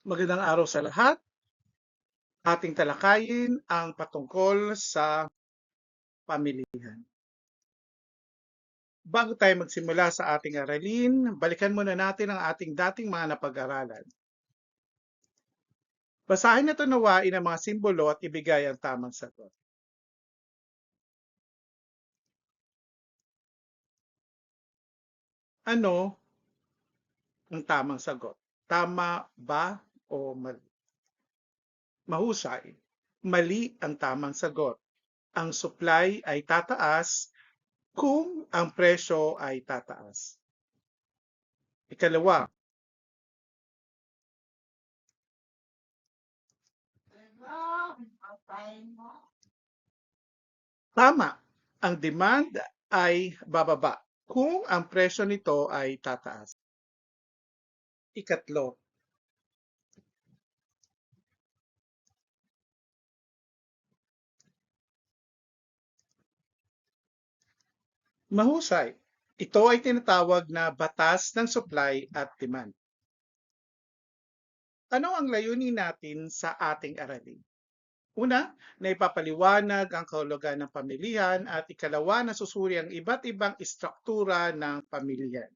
Magandang araw sa lahat. Ating talakayin ang patungkol sa pamilihan. Bago tayo magsimula sa ating aralin, balikan muna natin ang ating dating mga napag-aralan. Basahin na nawain ang mga simbolo at ibigay ang tamang sagot. Ano ang tamang sagot? Tama ba o mali? Mahusay. Mali ang tamang sagot. Ang supply ay tataas kung ang presyo ay tataas. Ikalawa, tama. Ang demand ay bababa kung ang presyo nito ay tataas. Ikatlo, Mahusay. Ito ay tinatawag na batas ng supply at demand. Ano ang layunin natin sa ating aralin? Una, na ipapaliwanag ang kahulugan ng pamilihan at ikalawa na susuri ang iba't ibang istruktura ng pamilihan.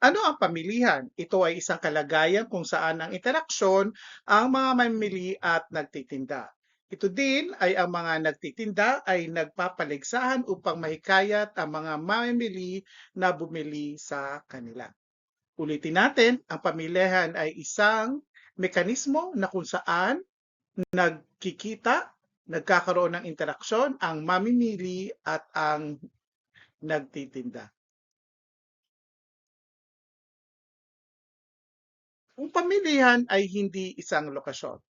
Ano ang pamilihan? Ito ay isang kalagayan kung saan ang interaksyon ang mga mamili at nagtitinda. Ito din ay ang mga nagtitinda ay nagpapaligsahan upang mahikayat ang mga mamimili na bumili sa kanila. Ulitin natin, ang pamilihan ay isang mekanismo na kung saan nagkikita, nagkakaroon ng interaksyon ang mamimili at ang nagtitinda. Ang pamilihan ay hindi isang lokasyon.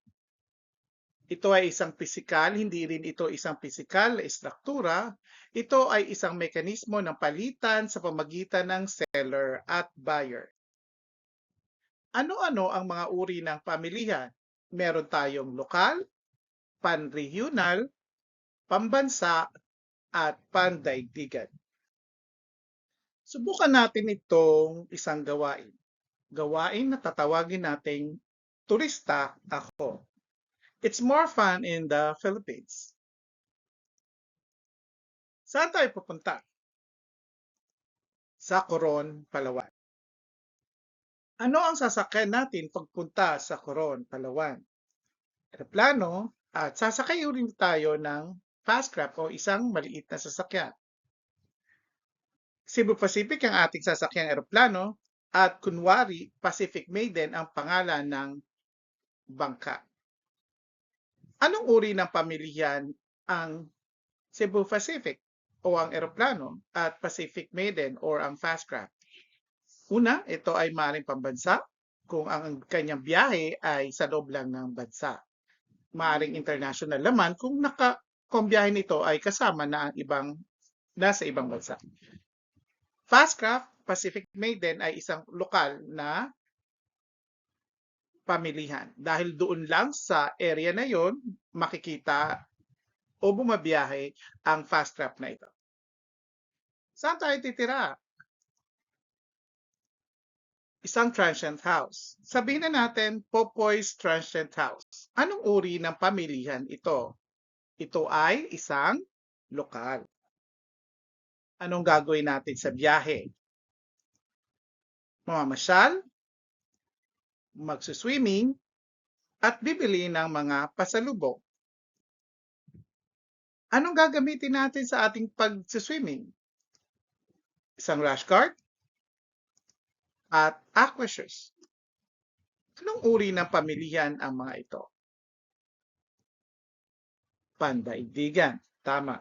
Ito ay isang pisikal, hindi rin ito isang pisikal na istruktura. Ito ay isang mekanismo ng palitan sa pamagitan ng seller at buyer. Ano-ano ang mga uri ng pamilihan? Meron tayong lokal, pan-regional, pambansa, at pandaigdigan. Subukan natin itong isang gawain. Gawain na tatawagin nating turista ako. It's more fun in the Philippines. Saan tayo pupunta? Sa Coron, Palawan. Ano ang sasakyan natin pagpunta sa Coron, Palawan? Aeroplano at sasakay rin tayo ng fastcraft o isang maliit na sasakyan. Cebu Pacific ang ating sasakyang aeroplano at kunwari Pacific Maiden ang pangalan ng bangka. Anong uri ng pamilihan ang Cebu Pacific o ang eroplano at Pacific Maiden or ang Fastcraft? Una, ito ay maaaring pambansa kung ang kanyang biyahe ay sa loob lang ng bansa. Maaring international naman kung naka kung biyahe nito ay kasama na ang ibang nasa ibang bansa. Fastcraft Pacific Maiden ay isang lokal na pamilihan. Dahil doon lang sa area na yon makikita o bumabiyahe ang fast trap na ito. Saan tayo titira? Isang transient house. Sabihin na natin, Popoy's Transient House. Anong uri ng pamilihan ito? Ito ay isang lokal. Anong gagawin natin sa biyahe? Mamamasyal, magsuswimming, at bibili ng mga pasalubong. Anong gagamitin natin sa ating pag-swimming? Isang rash guard at aqua shoes. Anong uri ng pamilihan ang mga ito? Pandaigdigan. Tama.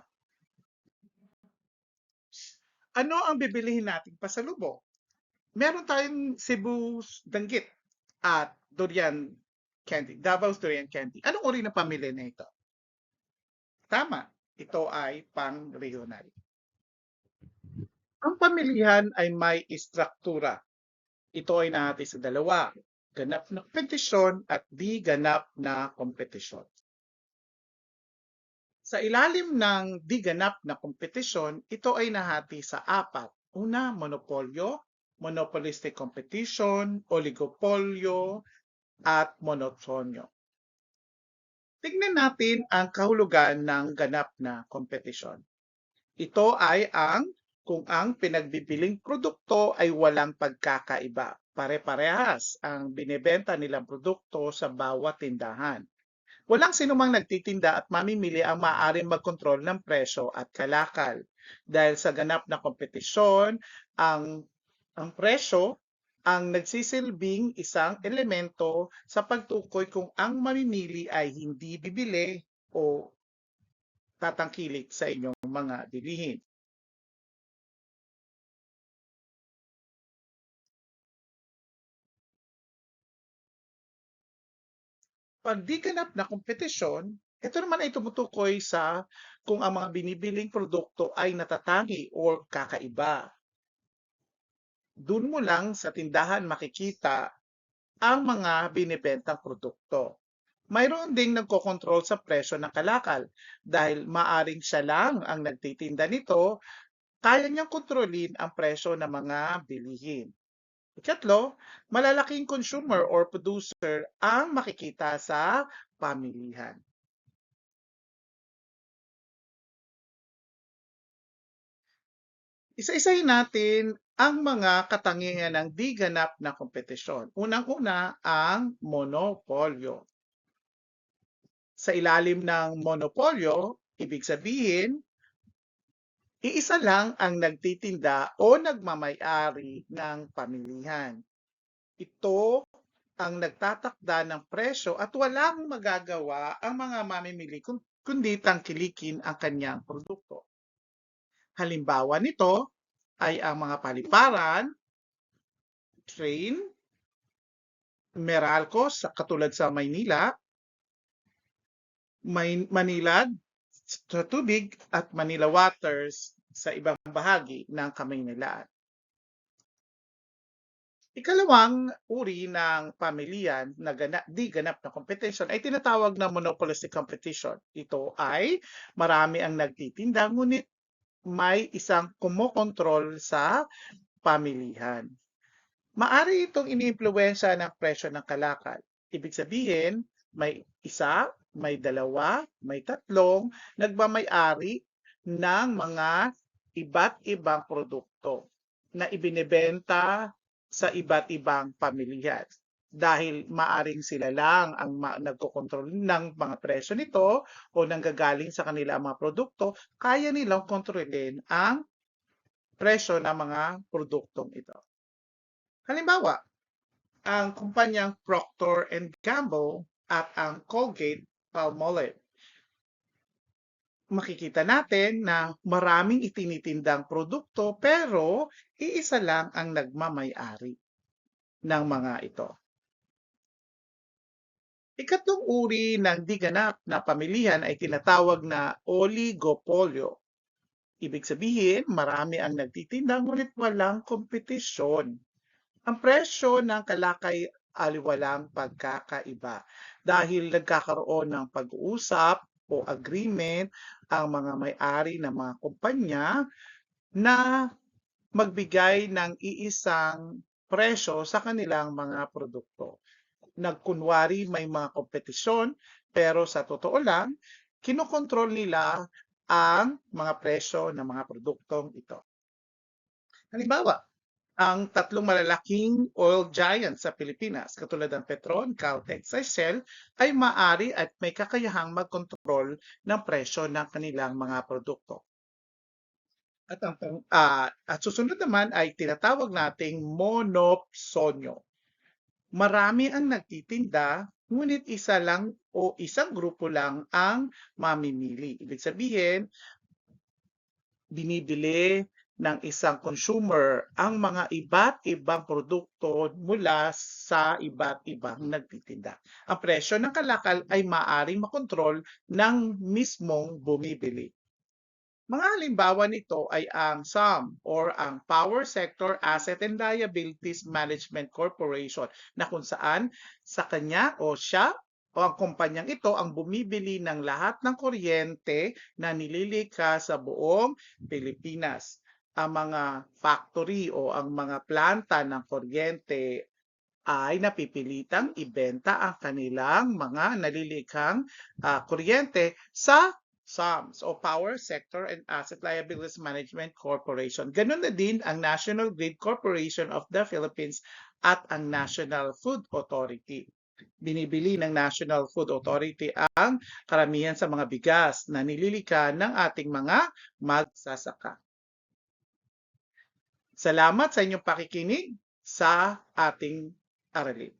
Ano ang bibilihin nating pasalubong? Meron tayong Cebu danggit at durian candy, Davao's durian candy. Anong uri ng pamilya na ito? Tama, ito ay pang-regional. Ang pamilihan ay may istruktura. Ito ay nahati sa dalawa, ganap na kompetisyon at di ganap na kompetisyon. Sa ilalim ng di ganap na kompetisyon, ito ay nahati sa apat. Una, monopolyo, monopolistic competition, oligopolyo, at monotonyo. Tignan natin ang kahulugan ng ganap na kompetisyon. Ito ay ang kung ang pinagbibiling produkto ay walang pagkakaiba. Pare-parehas ang binebenta nilang produkto sa bawat tindahan. Walang sinumang nagtitinda at mamimili ang maaaring magkontrol ng presyo at kalakal. Dahil sa ganap na kompetisyon, ang, ang presyo ang nagsisilbing isang elemento sa pagtukoy kung ang mamimili ay hindi bibili o tatangkilik sa inyong mga bilihin. Pag di ganap na kompetisyon, ito naman ay tumutukoy sa kung ang mga binibiling produkto ay natatangi o kakaiba. Doon mo lang sa tindahan makikita ang mga binibentang produkto. Mayroon ding nagkokontrol sa presyo ng kalakal dahil maaring siya lang ang nagtitinda nito, kaya niyang kontrolin ang presyo ng mga bilihin. Ikatlo, malalaking consumer or producer ang makikita sa pamilihan. Isa-isahin natin ang mga katangian ng di ganap na kompetisyon. Unang-una ang monopolyo. Sa ilalim ng monopolyo, ibig sabihin, iisa lang ang nagtitinda o nagmamayari ng pamilihan. Ito ang nagtatakda ng presyo at walang magagawa ang mga mamimili kundi tangkilikin ang kanyang produkto. Halimbawa nito ay ang mga paliparan, train, Meralco sa katulad sa Maynila, May Manilad sa tubig at Manila Waters sa ibang bahagi ng Kamaynilaan. Ikalawang uri ng pamilyan na gana, di ganap na competition ay tinatawag na monopolistic competition. Ito ay marami ang nagtitinda ngunit may isang kumokontrol sa pamilihan. Maari itong iniimpluwensya ng presyo ng kalakal. Ibig sabihin, may isa, may dalawa, may tatlong nagmamayari ng mga iba't ibang produkto na ibinebenta sa iba't ibang pamilya dahil maaring sila lang ang ma- nagkokontrol ng mga presyo nito o nanggagaling sa kanila ang mga produkto, kaya nilang kontrolin ang presyo ng mga produktong ito. Halimbawa, ang kumpanyang Procter and Gamble at ang Colgate Palmolive. Makikita natin na maraming itinitindang produkto pero iisa lang ang nagmamay-ari ng mga ito. Ikatlong uri ng di ganap na pamilihan ay tinatawag na oligopolyo. Ibig sabihin, marami ang nagtitinda ngunit walang kompetisyon. Ang presyo ng kalakay ay walang pagkakaiba dahil nagkakaroon ng pag-uusap o agreement ang mga may-ari ng mga kumpanya na magbigay ng iisang presyo sa kanilang mga produkto nagkunwari may mga kompetisyon, pero sa totoo lang, kinokontrol nila ang mga presyo ng mga produktong ito. Halimbawa, ang tatlong malalaking oil giants sa Pilipinas, katulad ng Petron, Caltex, Shell, ay maari at may kakayahang magkontrol ng presyo ng kanilang mga produkto. At ang uh, at susunod naman ay tinatawag nating monopsonyo marami ang nagtitinda, ngunit isa lang o isang grupo lang ang mamimili. Ibig sabihin, binibili ng isang consumer ang mga iba't ibang produkto mula sa iba't ibang nagtitinda. Ang presyo ng kalakal ay maaring makontrol ng mismong bumibili. Mga halimbawa nito ay ang SAM or ang Power Sector Asset and Liabilities Management Corporation na kung saan sa kanya o siya o ang kumpanyang ito ang bumibili ng lahat ng kuryente na nililika sa buong Pilipinas. Ang mga factory o ang mga planta ng kuryente ay napipilitang ibenta ang kanilang mga nalilikhang ah, kuryente sa SAMS o Power Sector and Asset Liabilities Management Corporation. Ganun na din ang National Grid Corporation of the Philippines at ang National Food Authority. Binibili ng National Food Authority ang karamihan sa mga bigas na nililikha ng ating mga magsasaka. Salamat sa inyong pakikinig sa ating aralin.